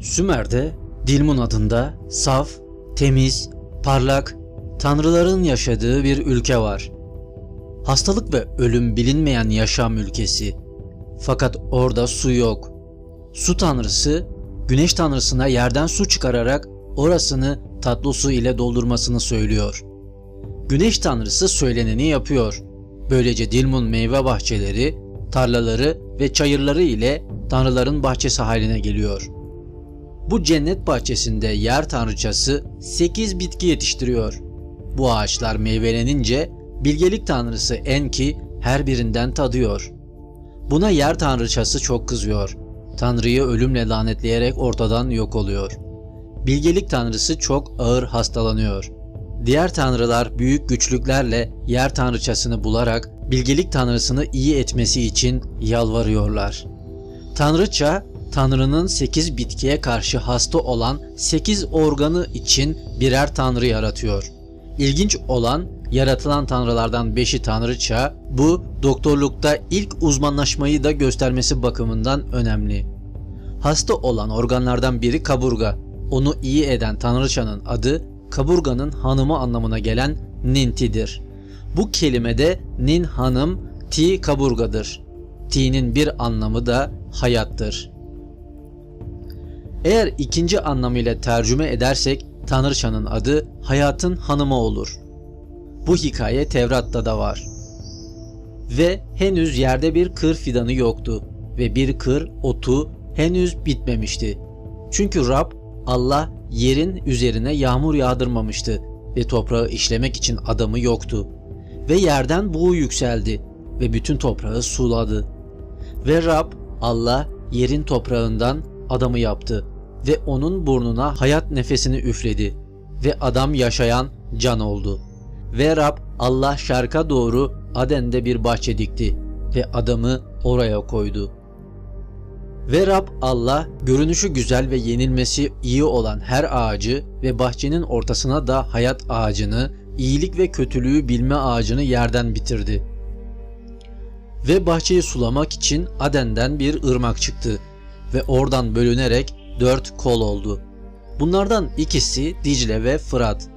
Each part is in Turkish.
Sümer'de Dilmun adında saf, temiz, parlak, tanrıların yaşadığı bir ülke var. Hastalık ve ölüm bilinmeyen yaşam ülkesi. Fakat orada su yok. Su tanrısı güneş tanrısına yerden su çıkararak orasını tatlı su ile doldurmasını söylüyor. Güneş tanrısı söyleneni yapıyor. Böylece Dilmun meyve bahçeleri, tarlaları ve çayırları ile tanrıların bahçesi haline geliyor. Bu cennet bahçesinde yer tanrıçası 8 bitki yetiştiriyor. Bu ağaçlar meyvelenince bilgelik tanrısı Enki her birinden tadıyor. Buna yer tanrıçası çok kızıyor. Tanrıyı ölümle lanetleyerek ortadan yok oluyor. Bilgelik tanrısı çok ağır hastalanıyor. Diğer tanrılar büyük güçlüklerle yer tanrıçasını bularak bilgelik tanrısını iyi etmesi için yalvarıyorlar. Tanrıça, Tanrı'nın 8 bitkiye karşı hasta olan 8 organı için birer tanrı yaratıyor. İlginç olan yaratılan tanrılardan 5'i tanrıça, bu doktorlukta ilk uzmanlaşmayı da göstermesi bakımından önemli. Hasta olan organlardan biri kaburga. Onu iyi eden tanrıçanın adı kaburganın hanımı anlamına gelen Ninti'dir. Bu kelimede Nin hanım, Ti kaburgadır. Ti'nin bir anlamı da hayattır. Eğer ikinci anlamıyla tercüme edersek Tanrıçanın adı hayatın hanımı olur. Bu hikaye Tevrat'ta da var. Ve henüz yerde bir kır fidanı yoktu ve bir kır otu henüz bitmemişti. Çünkü Rab Allah yerin üzerine yağmur yağdırmamıştı ve toprağı işlemek için adamı yoktu. Ve yerden buğu yükseldi ve bütün toprağı suladı. Ve Rab Allah yerin toprağından adamı yaptı ve onun burnuna hayat nefesini üfledi ve adam yaşayan can oldu. Ve Rab Allah şarka doğru Aden'de bir bahçe dikti ve adamı oraya koydu. Ve Rab Allah görünüşü güzel ve yenilmesi iyi olan her ağacı ve bahçenin ortasına da hayat ağacını, iyilik ve kötülüğü bilme ağacını yerden bitirdi. Ve bahçeyi sulamak için Aden'den bir ırmak çıktı ve oradan bölünerek dört kol oldu. Bunlardan ikisi Dicle ve Fırat.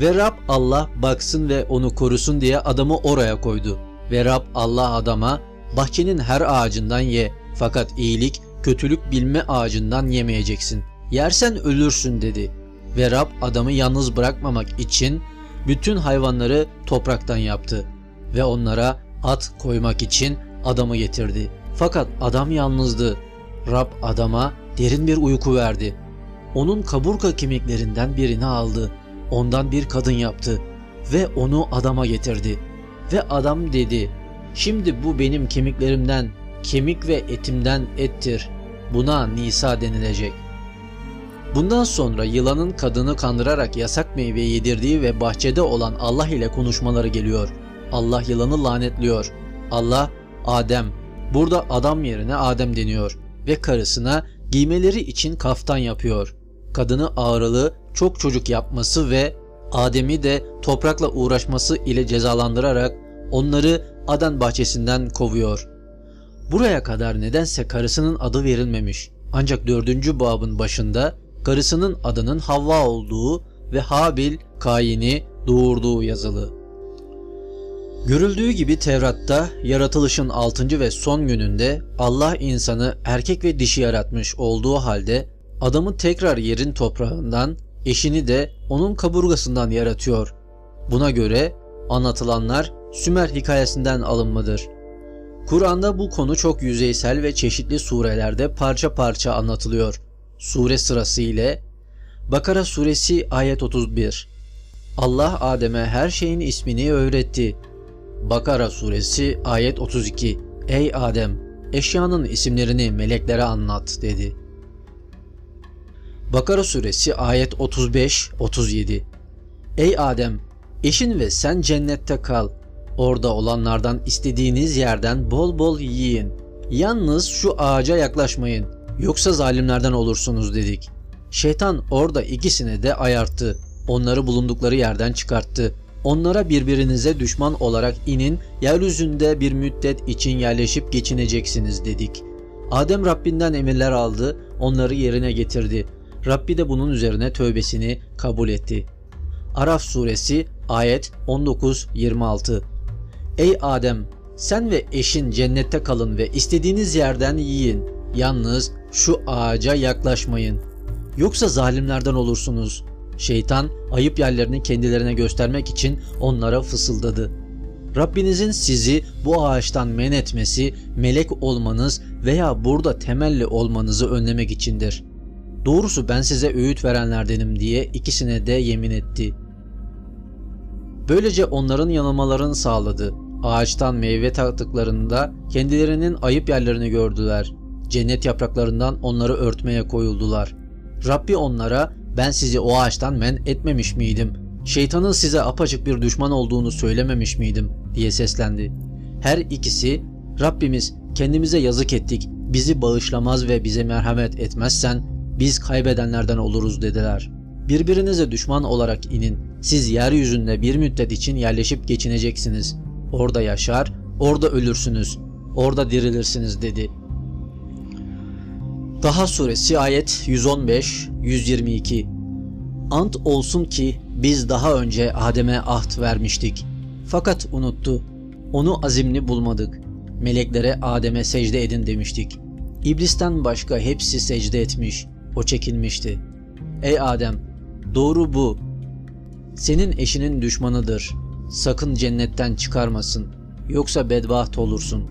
Ve Rab Allah baksın ve onu korusun diye adamı oraya koydu. Ve Rab Allah adama bahçenin her ağacından ye fakat iyilik, kötülük bilme ağacından yemeyeceksin. Yersen ölürsün dedi. Ve Rab adamı yalnız bırakmamak için bütün hayvanları topraktan yaptı. Ve onlara at koymak için adamı getirdi. Fakat adam yalnızdı. Rab adama derin bir uyku verdi. Onun kaburga kemiklerinden birini aldı. Ondan bir kadın yaptı ve onu adama getirdi. Ve adam dedi, şimdi bu benim kemiklerimden, kemik ve etimden ettir. Buna Nisa denilecek. Bundan sonra yılanın kadını kandırarak yasak meyve yedirdiği ve bahçede olan Allah ile konuşmaları geliyor. Allah yılanı lanetliyor. Allah Adem, burada adam yerine Adem deniyor ve karısına giymeleri için kaftan yapıyor. Kadını ağrılı, çok çocuk yapması ve Adem'i de toprakla uğraşması ile cezalandırarak onları Adan bahçesinden kovuyor. Buraya kadar nedense karısının adı verilmemiş. Ancak dördüncü babın başında karısının adının Havva olduğu ve Habil, Kain'i doğurduğu yazılı. Görüldüğü gibi Tevrat'ta yaratılışın 6. ve son gününde Allah insanı erkek ve dişi yaratmış olduğu halde adamı tekrar yerin toprağından, eşini de onun kaburgasından yaratıyor. Buna göre anlatılanlar Sümer hikayesinden alınmadır. Kur'an'da bu konu çok yüzeysel ve çeşitli surelerde parça parça anlatılıyor. Sure sırası ile Bakara suresi ayet 31 Allah Adem'e her şeyin ismini öğretti. Bakara suresi ayet 32 Ey Adem eşyanın isimlerini meleklere anlat dedi. Bakara suresi ayet 35-37 Ey Adem eşin ve sen cennette kal. Orada olanlardan istediğiniz yerden bol bol yiyin. Yalnız şu ağaca yaklaşmayın. Yoksa zalimlerden olursunuz dedik. Şeytan orada ikisini de ayarttı. Onları bulundukları yerden çıkarttı. Onlara birbirinize düşman olarak inin, yeryüzünde bir müddet için yerleşip geçineceksiniz dedik. Adem Rabbinden emirler aldı, onları yerine getirdi. Rabbi de bunun üzerine tövbesini kabul etti. Araf suresi ayet 19-26 Ey Adem! Sen ve eşin cennette kalın ve istediğiniz yerden yiyin. Yalnız şu ağaca yaklaşmayın. Yoksa zalimlerden olursunuz. Şeytan ayıp yerlerini kendilerine göstermek için onlara fısıldadı. Rabbinizin sizi bu ağaçtan men etmesi melek olmanız veya burada temelli olmanızı önlemek içindir. Doğrusu ben size öğüt verenlerdenim diye ikisine de yemin etti. Böylece onların yanılmalarını sağladı. Ağaçtan meyve tattıklarında kendilerinin ayıp yerlerini gördüler. Cennet yapraklarından onları örtmeye koyuldular. Rabbi onlara ben sizi o ağaçtan men etmemiş miydim? Şeytanın size apaçık bir düşman olduğunu söylememiş miydim? diye seslendi. Her ikisi Rabbimiz kendimize yazık ettik. Bizi bağışlamaz ve bize merhamet etmezsen biz kaybedenlerden oluruz dediler. Birbirinize düşman olarak inin. Siz yeryüzünde bir müddet için yerleşip geçineceksiniz. Orada yaşar, orada ölürsünüz. Orada dirilirsiniz dedi. Daha suresi ayet 115 122. Ant olsun ki biz daha önce Adem'e ahd vermiştik. Fakat unuttu. Onu azimli bulmadık. Meleklere Adem'e secde edin demiştik. İblisten başka hepsi secde etmiş. O çekilmişti. Ey Adem, doğru bu. Senin eşinin düşmanıdır. Sakın cennetten çıkarmasın. Yoksa bedbaht olursun.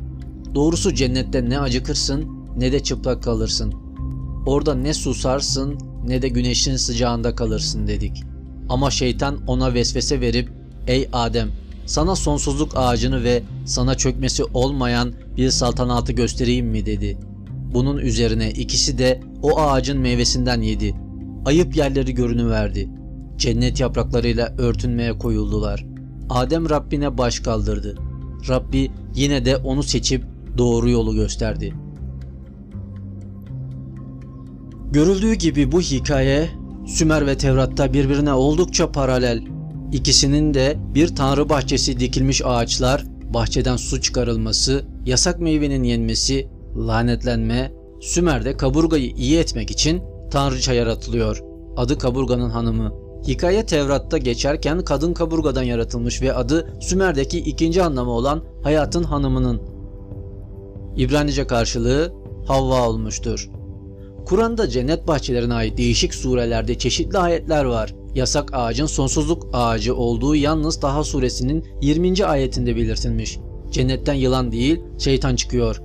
Doğrusu cennette ne acıkırsın ne de çıplak kalırsın. Orada ne susarsın ne de güneşin sıcağında kalırsın dedik. Ama şeytan ona vesvese verip ey Adem sana sonsuzluk ağacını ve sana çökmesi olmayan bir saltanatı göstereyim mi dedi. Bunun üzerine ikisi de o ağacın meyvesinden yedi. Ayıp yerleri görünüverdi. Cennet yapraklarıyla örtünmeye koyuldular. Adem Rabbine baş kaldırdı. Rabbi yine de onu seçip doğru yolu gösterdi. Görüldüğü gibi bu hikaye Sümer ve Tevrat'ta birbirine oldukça paralel. İkisinin de bir tanrı bahçesi dikilmiş ağaçlar, bahçeden su çıkarılması, yasak meyvenin yenmesi, lanetlenme, Sümer'de kaburgayı iyi etmek için tanrıça yaratılıyor. Adı kaburganın hanımı. Hikaye Tevrat'ta geçerken kadın kaburgadan yaratılmış ve adı Sümer'deki ikinci anlamı olan hayatın hanımının. İbranice karşılığı Havva olmuştur. Kur'an'da cennet bahçelerine ait değişik surelerde çeşitli ayetler var. Yasak ağacın sonsuzluk ağacı olduğu yalnız Taha suresinin 20. ayetinde belirtilmiş. Cennetten yılan değil şeytan çıkıyor.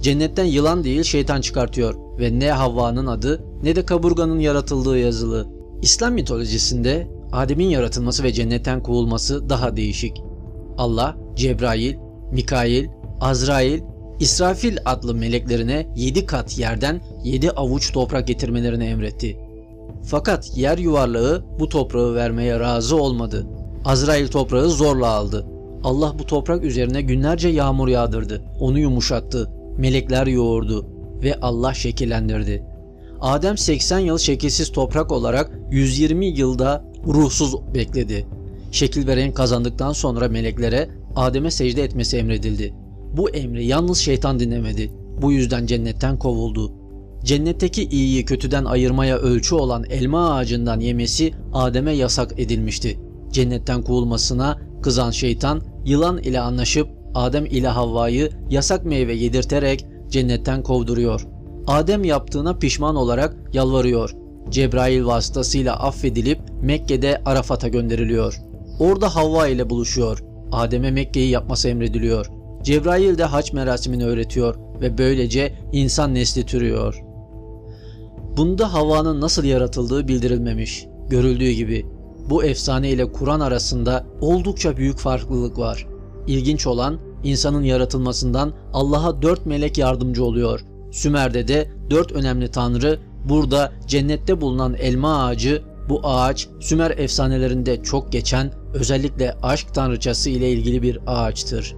Cennetten yılan değil şeytan çıkartıyor ve ne Havva'nın adı ne de kaburganın yaratıldığı yazılı. İslam mitolojisinde Adem'in yaratılması ve cennetten kovulması daha değişik. Allah, Cebrail, Mikail, Azrail, İsrafil adlı meleklerine yedi kat yerden yedi avuç toprak getirmelerini emretti. Fakat yer yuvarlağı bu toprağı vermeye razı olmadı. Azrail toprağı zorla aldı. Allah bu toprak üzerine günlerce yağmur yağdırdı. Onu yumuşattı. Melekler yoğurdu ve Allah şekillendirdi. Adem 80 yıl şekilsiz toprak olarak 120 yılda ruhsuz bekledi. Şekil ve renk kazandıktan sonra meleklere Adem'e secde etmesi emredildi. Bu emri yalnız şeytan dinlemedi. Bu yüzden cennetten kovuldu. Cennetteki iyiyi kötüden ayırmaya ölçü olan elma ağacından yemesi Adem'e yasak edilmişti. Cennetten kovulmasına kızan şeytan yılan ile anlaşıp Adem ile Havva'yı yasak meyve yedirterek cennetten kovduruyor. Adem yaptığına pişman olarak yalvarıyor. Cebrail vasıtasıyla affedilip Mekke'de Arafat'a gönderiliyor. Orada Havva ile buluşuyor. Adem'e Mekke'yi yapması emrediliyor. Cebrail de haç merasimini öğretiyor ve böylece insan nesli türüyor. Bunda Havva'nın nasıl yaratıldığı bildirilmemiş. Görüldüğü gibi bu efsane ile Kur'an arasında oldukça büyük farklılık var. İlginç olan insanın yaratılmasından Allah'a dört melek yardımcı oluyor. Sümer'de de dört önemli tanrı burada cennette bulunan elma ağacı bu ağaç Sümer efsanelerinde çok geçen özellikle aşk tanrıçası ile ilgili bir ağaçtır.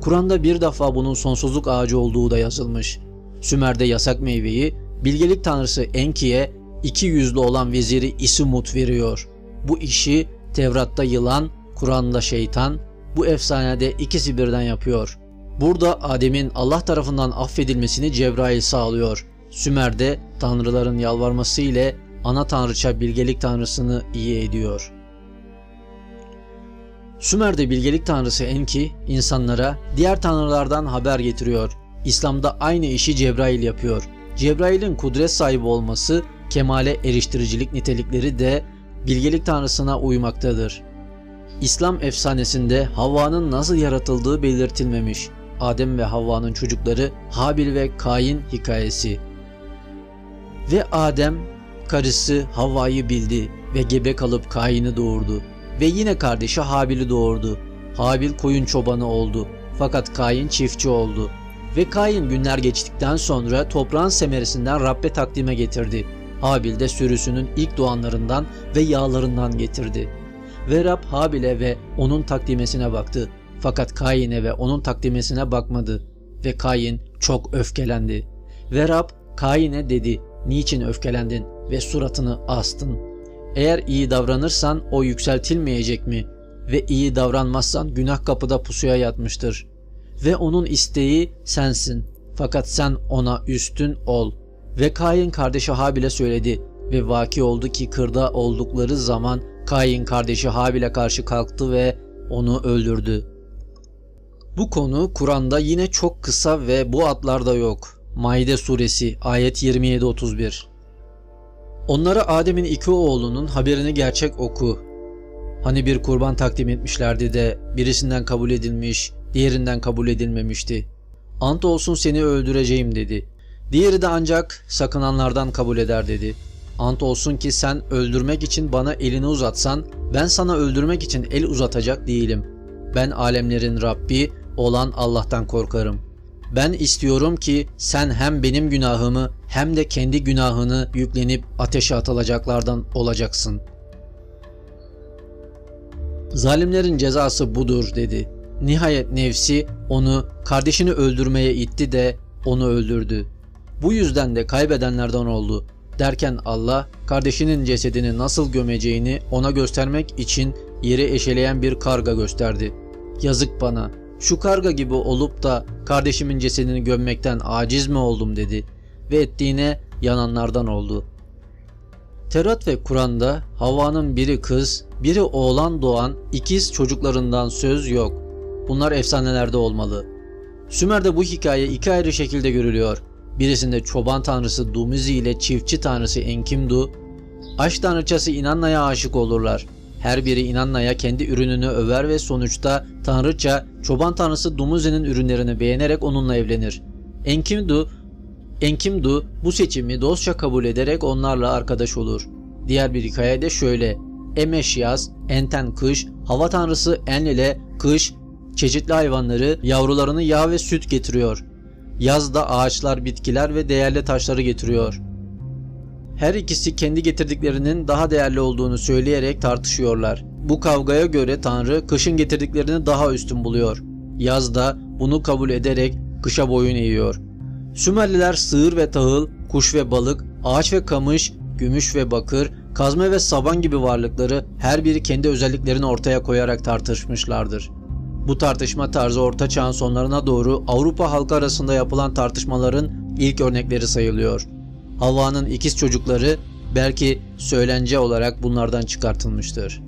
Kur'an'da bir defa bunun sonsuzluk ağacı olduğu da yazılmış. Sümer'de yasak meyveyi bilgelik tanrısı Enki'ye iki yüzlü olan veziri Isimut veriyor. Bu işi Tevrat'ta yılan, Kur'an'da şeytan, bu efsanede ikisi birden yapıyor. Burada Adem'in Allah tarafından affedilmesini Cebrail sağlıyor. Sümer'de tanrıların yalvarması ile ana tanrıça bilgelik tanrısını iyi ediyor. Sümer'de bilgelik tanrısı Enki insanlara diğer tanrılardan haber getiriyor. İslam'da aynı işi Cebrail yapıyor. Cebrail'in kudret sahibi olması, kemale eriştiricilik nitelikleri de bilgelik tanrısına uymaktadır. İslam efsanesinde Havva'nın nasıl yaratıldığı belirtilmemiş. Adem ve Havva'nın çocukları Habil ve Kain hikayesi. Ve Adem karısı Havva'yı bildi ve gebe kalıp Kain'i doğurdu. Ve yine kardeşi Habil'i doğurdu. Habil koyun çobanı oldu. Fakat Kain çiftçi oldu. Ve Kain günler geçtikten sonra toprağın semerisinden Rabbe takdime getirdi. Habil de sürüsünün ilk doğanlarından ve yağlarından getirdi. Ve Rab Habil'e ve onun takdimesine baktı. Fakat Kain'e ve onun takdimesine bakmadı. Ve Kain çok öfkelendi. Ve Rab Kain'e dedi, niçin öfkelendin ve suratını astın? Eğer iyi davranırsan o yükseltilmeyecek mi? Ve iyi davranmazsan günah kapıda pusuya yatmıştır. Ve onun isteği sensin. Fakat sen ona üstün ol. Ve Kain kardeşi Habil'e söyledi. Ve vaki oldu ki kırda oldukları zaman Kain kardeşi Habil'e karşı kalktı ve onu öldürdü. Bu konu Kur'an'da yine çok kısa ve bu adlarda yok. Maide suresi ayet 27-31 Onlara Adem'in iki oğlunun haberini gerçek oku. Hani bir kurban takdim etmişlerdi de birisinden kabul edilmiş, diğerinden kabul edilmemişti. Ant olsun seni öldüreceğim dedi. Diğeri de ancak sakınanlardan kabul eder dedi. Ant olsun ki sen öldürmek için bana elini uzatsan ben sana öldürmek için el uzatacak değilim. Ben alemlerin Rabbi olan Allah'tan korkarım. Ben istiyorum ki sen hem benim günahımı hem de kendi günahını yüklenip ateşe atılacaklardan olacaksın. Zalimlerin cezası budur dedi. Nihayet nefsi onu kardeşini öldürmeye itti de onu öldürdü. Bu yüzden de kaybedenlerden oldu. Derken Allah kardeşinin cesedini nasıl gömeceğini ona göstermek için yeri eşeleyen bir karga gösterdi. Yazık bana şu karga gibi olup da kardeşimin cesedini gömmekten aciz mi oldum dedi ve ettiğine yananlardan oldu. Terat ve Kur'an'da Havva'nın biri kız, biri oğlan doğan ikiz çocuklarından söz yok. Bunlar efsanelerde olmalı. Sümer'de bu hikaye iki ayrı şekilde görülüyor. Birisinde çoban tanrısı Dumuzi ile çiftçi tanrısı Enkimdu, aşk tanrıçası İnanna'ya aşık olurlar. Her biri İnanna'ya kendi ürününü över ve sonuçta tanrıça çoban tanrısı Dumuzi'nin ürünlerini beğenerek onunla evlenir. Enkimdu, Enkimdu bu seçimi dostça kabul ederek onlarla arkadaş olur. Diğer bir hikayede şöyle. Emeş yaz, Enten kış, hava tanrısı Enlil'e kış, çeşitli hayvanları, yavrularını yağ ve süt getiriyor. Yazda ağaçlar, bitkiler ve değerli taşları getiriyor. Her ikisi kendi getirdiklerinin daha değerli olduğunu söyleyerek tartışıyorlar. Bu kavgaya göre Tanrı kışın getirdiklerini daha üstün buluyor. Yazda bunu kabul ederek kışa boyun eğiyor. Sümerliler sığır ve tahıl, kuş ve balık, ağaç ve kamış, gümüş ve bakır, kazma ve saban gibi varlıkları her biri kendi özelliklerini ortaya koyarak tartışmışlardır. Bu tartışma tarzı Orta Çağ'ın sonlarına doğru Avrupa halkı arasında yapılan tartışmaların ilk örnekleri sayılıyor. Havva'nın ikiz çocukları belki söylence olarak bunlardan çıkartılmıştır.